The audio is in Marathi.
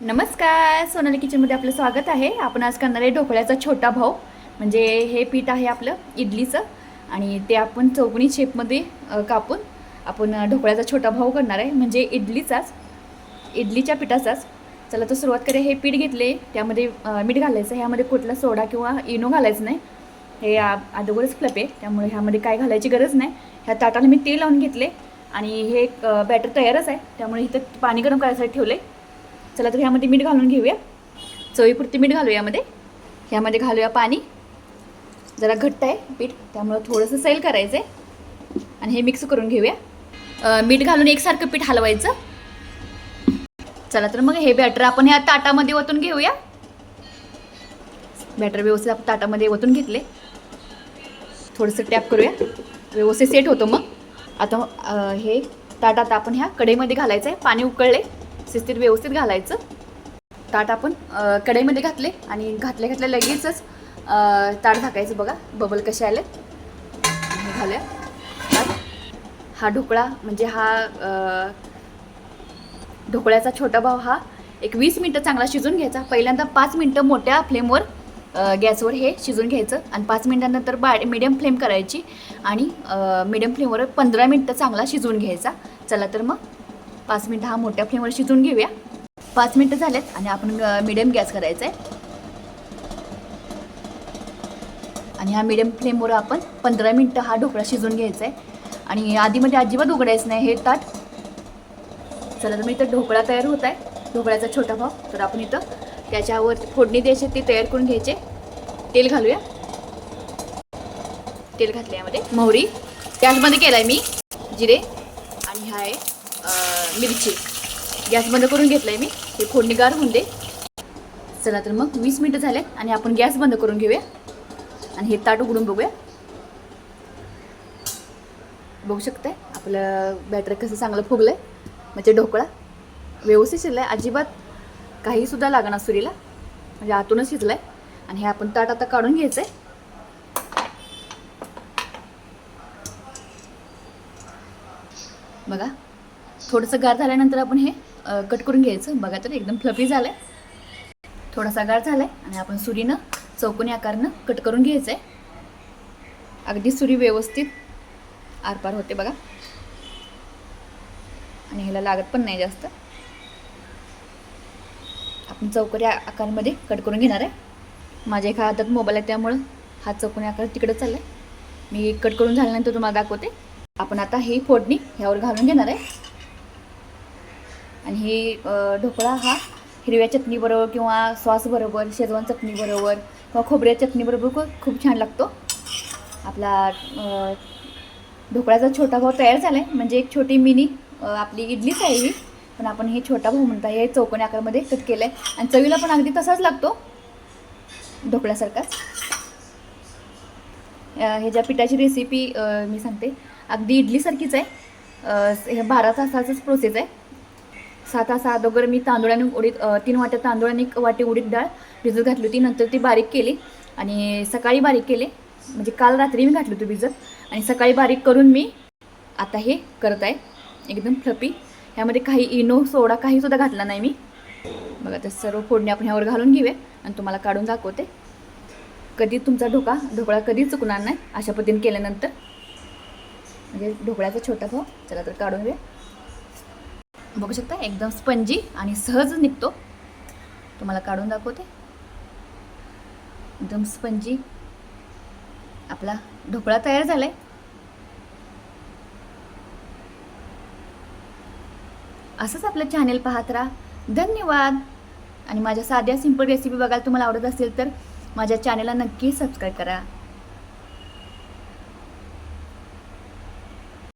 नमस्कार सोनाली किचनमध्ये आपलं स्वागत आहे. आपण आज करणार आहे ढोकळ्याचा छोटा भाऊ. म्हणजे हे पीठ आहे आपलं इडलीचं. आणि ते आपण चौकणी शेपमध्ये कापून आपण ढोकळ्याचा छोटा भाऊ करणार आहे. म्हणजे इडलीचाच इडलीच्या पिठाचाच. चला तर सुरुवात करूया. हे पीठ घेतले त्यामध्ये मीठ घालायचं. ह्यामध्ये कुठला सोडा किंवा इनो घालायचं नाही. हे अगोदरच फ्लप आहे. त्यामुळे ह्यामध्ये काय घालायची गरज नाही. ह्या ताटाला मी तेल लावून घेतले. आणि हे बॅटर तयारच आहे. त्यामुळे इथं पाणी गरम करायसाठी ठेवले चला तर ह्यामध्ये मीठ घालून घेऊया. चवीपुरती मीठ घालूया यामध्ये. ह्यामध्ये घालूया पाणी. जरा घट्ट आहे पीठ त्यामुळं थोडंसं सैल करायचं आहे आणि हे मिक्स करून घेऊया. मीठ घालून एकसारखं पीठ हलवायचं. चला तर मग हे बॅटर आपण ह्या ताटामध्ये ओतून घेऊया. बॅटर व्यवस्थित आपण ताटामध्ये ओतून घेतले. थोडंसं टॅप करूया. व्यवस्थित सेट होतो मग. आता हे ताट आता आपण ह्या कढईमध्ये घालायचं आहे पाणी उकळले शिस्तीत व्यवस्थित घालायचं. ताट आपण कढईमध्ये घातले आणि घातल्या घातल्या लगेचच ताट झाकायचं बघा. बबल कसे आले. हे घालूया हा ढोकळा म्हणजे हा ढोकळ्याचा छोटा भाव हा एक वीस मिनटं चांगला शिजून घ्यायचा. पहिल्यांदा पाच मिनटं मोठ्या फ्लेमवर गॅसवर हे शिजून घ्यायचं आणि पाच मिनटानंतर बा मिडियम फ्लेम करायची आणि मिडियम फ्लेमवर पंधरा मिनटं चांगला शिजवून घ्यायचा. चला तर मग पाच मिनटं हा मोठ्या फ्लेमवर शिजवून घेऊया. पाच मिनटं झालेत आणि आपण मिडियम गॅस करायचा आहे आणि ह्या मिडियम फ्लेमवर आपण पंधरा मिनटं हा ढोकळा शिजवून घ्यायचा आहे आणि आधीमध्ये अजिबात उघडायचं नाही हे ताट. चला तर मी इथं ढोकळा तयार होत आहे ढोकळ्याचा छोटा भाव तर आपण इथं त्याच्यावर फोडणी द्यायची ती तयार करून घ्यायचे. तेल घालूया. तेल घातलं यामध्ये मोहरी. त्याचमध्ये केला आहे मी जिरे. आणि हा आहे मिरची. गॅस बंद करून घेतलं आहे मी. हे फोडणी गार होऊन दे. चला तर मग वीस मिनटं झालेत आणि आपण गॅस बंद करून घेऊया. आणि हे ताट उघडून बघूया. बघू शकताय? आपलं बॅटर कसं चांगलं फुगलं आहे म्हणजे ढोकळा. व्यवस्थित शिजला आहे अजिबात काहीसुद्धा लागणार सुरीला. म्हणजे आतूनच शिजलं आहे आणि हे आपण ताट आता काढून घ्यायचं आहे बघा. थोडंसं गार झाल्यानंतर आपण हे कट करून घ्यायचं. बघा तर एकदम फ्लफी झालं आहे थोडासा गार झाला आहे आणि आपण सुरीनं चौकोनी आकारनं कट करून घ्यायचं आहे अगदी सुरी व्यवस्थित आरपार होते बघा. आणि ह्याला लागत पण नाही जास्त. आपण चौकोनी आकारमध्ये कट करून घेणार आहे. माझ्या एका हातात मोबाईल आहे त्यामुळं हा चौकोनी आकार तिकडं चालला आहे मी कट करून झाल्यानंतर तुम्हाला दाखवते. आपण आता ही फोडणी ह्यावर घालून घेणार आहे. आणि हे ढोकळा हा हिरव्या चटणीबरोबर किंवा सॉसबरोबर शेजवान चटणीबरोबर किंवा खोबऱ्या चटणीबरोबर खूप खूप छान लागतो. आपला ढोकळ्याचा छोटा भाऊ तयार झाला आहे म्हणजे एक छोटी मिनी आपली इडलीच आहे ही. पण आपण हे छोटा भाऊ म्हणता हे चौकोनी आकारमध्ये कट केलं आहे आणि चवीला पण अगदी तसाच लागतो. ढोकळ्यासारखाच ह्याच्या पिठाची रेसिपी मी सांगते. अगदी इडलीसारखीच आहे. हे बारा तासाचंच प्रोसेस आहे. सहा तास अगोदर मी तांदूळाने उडीद तीन वाट्या आणि एक वाटी उडीद डाळ भिजत घातली होती. नंतर ती बारीक केली आणि सकाळी बारीक केले. म्हणजे काल रात्री मी घातली होती भिजत. आणि सकाळी बारीक करून मी आता हे करत आहे. एकदम फ्लपी ह्यामध्ये काही इनो सोडा काहीसुद्धा घातला नाही मी. बघा तर सर्व फोडणी आपण ह्यावर घालून घेऊया आणि तुम्हाला काढून दाखवते. कधी तुमचा ढोका ढोकळा कधी चुकणार नाही अशा पद्धतीने केल्यानंतर. म्हणजे ढोकळ्याचा छोटा भाव. चला तर काढून घेऊ बघू शकता एकदम स्पंजी आणि सहज निघतो. तुम्हाला काढून दाखवते. एकदम स्पंजी. आपला ढोकळा तयार झालाय. असंच आपलं चॅनेल पाहत राहा. धन्यवाद. आणि माझ्या साध्या सिंपल रेसिपी बघायला तुम्हाला आवडत असेल तर माझ्या चॅनेलला नक्की सबस्क्राईब करा.